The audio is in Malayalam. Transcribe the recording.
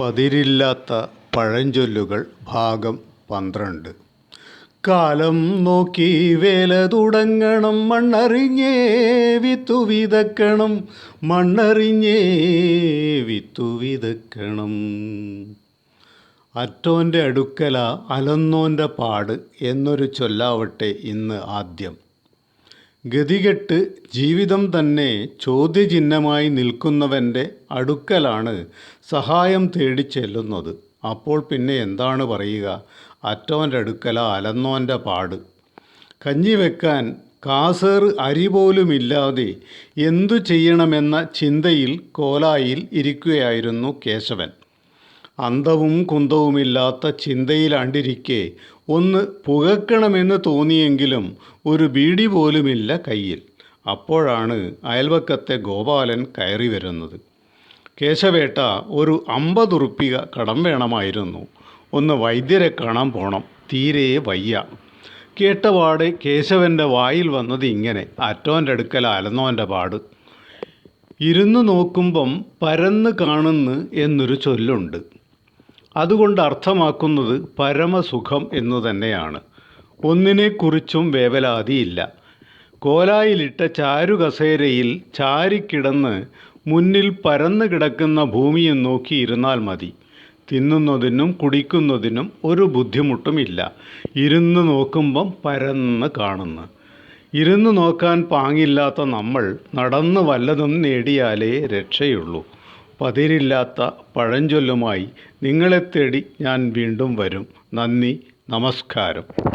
പതിരില്ലാത്ത പഴഞ്ചൊല്ലുകൾ ഭാഗം പന്ത്രണ്ട്. കാലം നോക്കി വേല തുടങ്ങണം മണ്ണറിഞ്ഞേ വിത്തു വിതക്കണം മണ്ണറിഞ്ഞേ വിത്തു വിതക്കണം. അറ്റോന്റെ അടുക്കല അലന്നോന്റെ പാട് എന്നൊരു ചൊല്ലാവട്ടെ ഇന്ന് ആദ്യം. ഗതികെട്ട് ജീവിതം തന്നെ ചോദ്യചിഹ്നമായി നിൽക്കുന്നവന്റെ അടുക്കലാണ് സഹായം തേടി ചെല്ലുന്നത്. അപ്പോൾ പിന്നെ എന്താണ് പറയുക? അറ്റോന്റെ അടുക്കല അലന്നോന്റെ പാട്. കഞ്ഞി വെക്കാൻ കാസേർ അരി പോലുമില്ലാതെ എന്തു ചെയ്യണമെന്ന ചിന്തയിൽ കോലായിൽ ഇരിക്കുകയായിരുന്നു കേശവൻ. അന്തവും കുന്തവുമില്ലാത്ത ചിന്തയിലാണ്ടിരിക്കെ ഒന്ന് പുകക്കണമെന്ന് തോന്നിയെങ്കിലും ഒരു ബീഡി പോലുമില്ല കയ്യിൽ. അപ്പോഴാണ് അയൽവക്കത്തെ ഗോപാലൻ കയറി വരുന്നത്. കേശവേട്ട ഒരു അമ്പതുറുപ്പിക കടം വേണമായിരുന്നു. ഒന്ന് വൈദ്യരെ കാണാൻ പോണം. തീരെ വയ്യ. കേട്ടപാട് കേശവന്റെ വായിൽ വന്നത് ഇങ്ങനെ. അറ്റോന്റെ അടുക്കൽ അലന്നോന്റെ പാട്. ഇരുന്ന് നോക്കുമ്പം പരന്ന് കാണുന്നു എന്നൊരു ചൊല്ലുണ്ട്. അതുകൊണ്ട് അർത്ഥമാക്കുന്നത് പരമസുഖം എന്നു തന്നെയാണ്. ഒന്നിനെക്കുറിച്ചും വേവലാതിയില്ല. കോലായിലിട്ട ചാരുകസേരയിൽ ചാരിക്കിടന്ന് മുന്നിൽ പരന്നു കിടക്കുന്ന ഭൂമിയും നോക്കിയിരുന്നാൽ മതി. തിന്നുന്നതിനും കുടിക്കുന്നതിനും ഒരു ബുദ്ധിമുട്ടുമില്ല. ഇരുന്ന് നോക്കുമ്പം പരന്ന് കാണുന്നു. ഇരുന്ന് നോക്കാൻ പാങ്ങില്ലാത്ത നമ്മൾ നടന്ന് വല്ലതും നേടിയാലേ രക്ഷയുള്ളൂ. പതിരില്ലാത്ത പഴഞ്ചൊല്ലുമായി നിങ്ങളെ തേടി ഞാൻ വീണ്ടും വരും. നന്ദി നമസ്കാരം.